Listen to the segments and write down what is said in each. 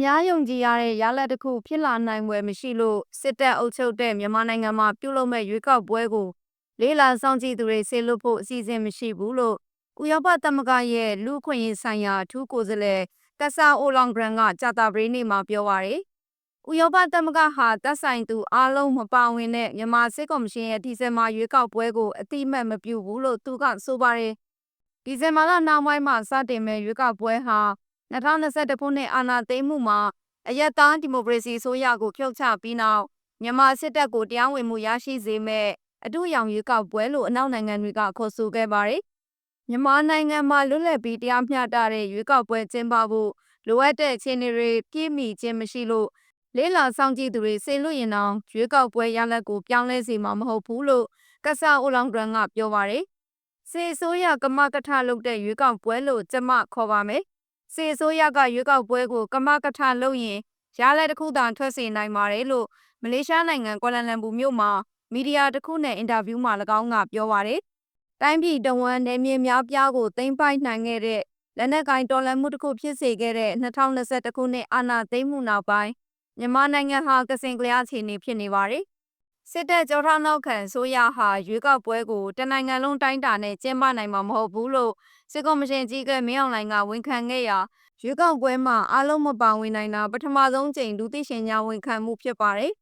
များယုံကြည်ရတဲ့ရလဒ်တစ်ခုဖြစ်လာနိုင်ွယ်မရှိလို့စစ်တပ်အုပ်ချုပ်တဲ့မြန်မာနိုင်ငံမှာပြုလုပ်မဲ့ရွေးကောက်ပွဲကိုလေးလာစောင့်ကြည့်သူတွေဆေလွတ်ဖို့အစီအစဉ်မရှိဘူးလို့ဥရောပသမဂ္ဂရဲ့လူ့အခွင့်အရေးဆိုင်ရာအထူးကိုယ်စားလှယ်တက်ဆာအိုလောင်ဂရန်ကကြာတာပတေးနေ့မှာပြောပါရယ်ဥရောပသမဂ္ဂဟာတပ်ဆိုင်သူအားလုံးမပါဝင်တဲ့မြန်မာစစ်ကော်မရှင်ရဲ့ဒီဇင်ဘာရွေးကောက်ပွဲကိုအတိအမှတ်မပြုဘူးလို့သူကဆိုပါရယ်ဒီဇင်ဘာလနောက်ပိုင်းမှာစတင်မဲ့ရွေးကောက်ပွဲဟာ 2021ခုနှစ်အာဏာသိမ်းမှုမှာအယက်သားဒီမိုကရေစီဆိုရကိုဖြုတ်ချပြီးနောက်မြန်မာစစ်တပ်ကိုတရားဝင်မှုရရှိစေမဲ့အထူးရောင်ရွေးကောက်ပွဲလို့အနောက်နိုင်ငံတွေကခေါ်ဆိုခဲ့ပါတယ်မြန်မာနိုင်ငံမှာလွတ်လပ်ပြီးတရားမျှတတဲ့ရွေးကောက်ပွဲကျင်းပဖို့လိုအပ်တဲ့အခြေအနေတွေပြည့်မီခြင်းမရှိလို့လေးလာဆောင်ကြည့်သူတွေစေလွတ်ရင်တောင်ရွေးကောက်ပွဲရလဒ်ကိုပြောင်းလဲစေမှာမဟုတ်ဘူးလို့ကဆာအိုလောင်ဂရန်ကပြောပါတယ်စေဆိုးရကမကထလုပ်တဲ့ရွေးကောက်ပွဲလို့ကျမခေါ်ပါမယ် စေဆိုးရကရွေးကောက်ပွဲကိုကမကထလုပ်ရင်ရလဒ်တစ်ခုသာထွက်စေနိုင်ပါတယ်လို့မလေးရှားနိုင်ငံကွာလာလမ်ပူမြို့မှာမီဒီယာတစ်ခုနဲ့အင်တာဗျူးမှာ၎င်းကပြောပါတယ်တိုင်းပြည်တဝန်းနယ်မြေများပြားကိုသိမ်းပိုက်နိုင်ခဲ့တဲ့လက်နက်ကိုင်တော်လှန်မှုတစ်ခုဖြစ်စေခဲ့တဲ့2021ခုနှစ်အာဏာသိမ်းမှုနောက်ပိုင်းမြန်မာနိုင်ငံဟာကစင်ကလျားအခြေအနေဖြစ်နေပါတယ် စစ်တပ်ကြောထောက်နောက်ခံဆိုရဟာရွေးကောက်ပွဲကိုတနိုင်ငံလုံးတိုင်းတာနဲ့ကျင်းပနိုင်မှာမဟုတ်ဘူးလို့စစ်ကော်မရှင်ကြီးကမင်းအောင်လှိုင်ကဝန်ခံခဲ့ရာရွေးကောက်ပွဲမှာအားလုံးမပါဝင်နိုင်တာပထမဆုံးချိန်လူသိရှင်များဝန်ခံမှုဖြစ်ပါတယ်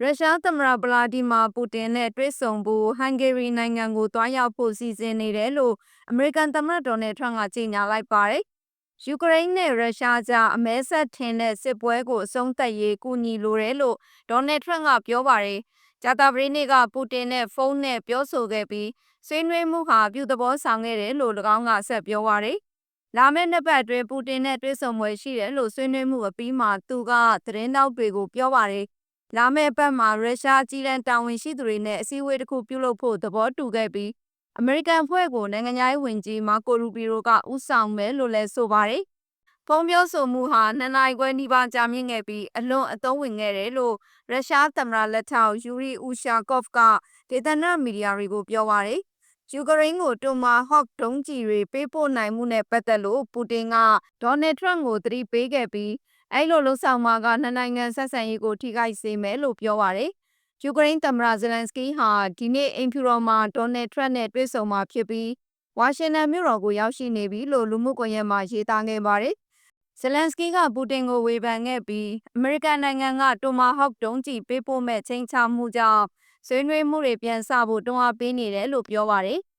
ရုရှားသမ္မတဗလာဒီမာပူတင်နဲ့တွေ့ဆုံဖို့ဟန်ဂေရီနိုင်ငံကိုတွားရောက်ဖို့စီစဉ်နေတယ်လို့အမေရိကန်သမ္မတဒေါ်နယ်ထရန့်ကကြေညာလိုက်ပါတယ်။ ယူကရိန်းနဲ့ရုရှားကြားအမဲဆက်ထင်တဲ့စစ်ပွဲကိုအဆုံးသတ်ရေးကူညီလိုတယ်လို့ဒေါ်နယ်ထရန့်ကပြောပါတယ်။ဂျာတာပရီနေ့ကပူတင်နဲ့ဖုန်းနဲ့ပြောဆိုခဲ့ပြီးဆွေးနွေးမှုဟာပြုသဘောဆောင်ခဲ့တယ်လို့၎င်းကဆက်ပြောပါတယ်။လာမယ့်နှစ်ပတ်အတွင်းပူတင်နဲ့တွေ့ဆုံပွဲရှိတယ်လို့ဆွေးနွေးမှုအပြီးမှာသူကသတင်းတောက်တွေကိုပြောပါတယ်။လာမယ့်ပတ်မှာရုရှားကြီးတန်းတာဝန်ရှိသူတွေနဲ့အစည်းအဝေးတစ်ခုပြုလုပ်ဖို့သဘောတူခဲ့ပြီး အမေရိကန်ဖွဲ့ကိုနိုင်ငံသားဝင်ကြီးမာကိုရူပီရိုကဥဆောင်မယ်လို့လည်းဆိုပါတယ်။ဖုံးပြောဆိုမှုဟာနှစ်နိုင်ခွဲနီးပါးကြာမြင့်ခဲ့ပြီးအလွန်အသုံးဝင်ခဲ့တယ်လို့ရုရှားသမ္မတလက်ထောက်ယူရီဥရှာကော့ဖ်ကဒေသနာမီဒီယာတွေကိုပြောပါတယ်။ယူကရိန်းကိုတိုမာဟော့ဒုံးကျည်တွေပေးပို့နိုင်မှုနဲ့ပတ်သက်လို့ပူတင်ကဒေါ်နယ်ထရန့်ကိုသတိပေးခဲ့ပြီးအဲ့လိုလှုပ်ဆောင်မှာကနှစ်နိုင်ငံဆက်ဆံရေးကိုထိခိုက်စေမယ်လို့ပြောပါတယ်။ ယူကရိန်းသမ္မတဇလန်စကီဟာဒီနေ့အိမ်ဖြူတော်မှာဒေါ်နယ်ထရန့်နဲ့တွေ့ဆုံမှာဖြစ်ပြီးဝါရှင်တန်မြို့တော်ကိုရောက်ရှိနေပြီလို့လူမှုကွန်ရက်မှာရေးသားခဲ့ပါတယ်။ဇလန်စကီကပူတင်ကိုဝေဖန်ခဲ့ပြီးအမေရိကန်နိုင်ငံကတိုမာဟော့ဒုံးကျည်ပေးပို့မဲ့ချိန်ချမှုကြောင့်ဆွေးနွေးမှုတွေပြန်ဆဖို့တွန်းအားပေးနေတယ်လို့ပြောပါတယ်။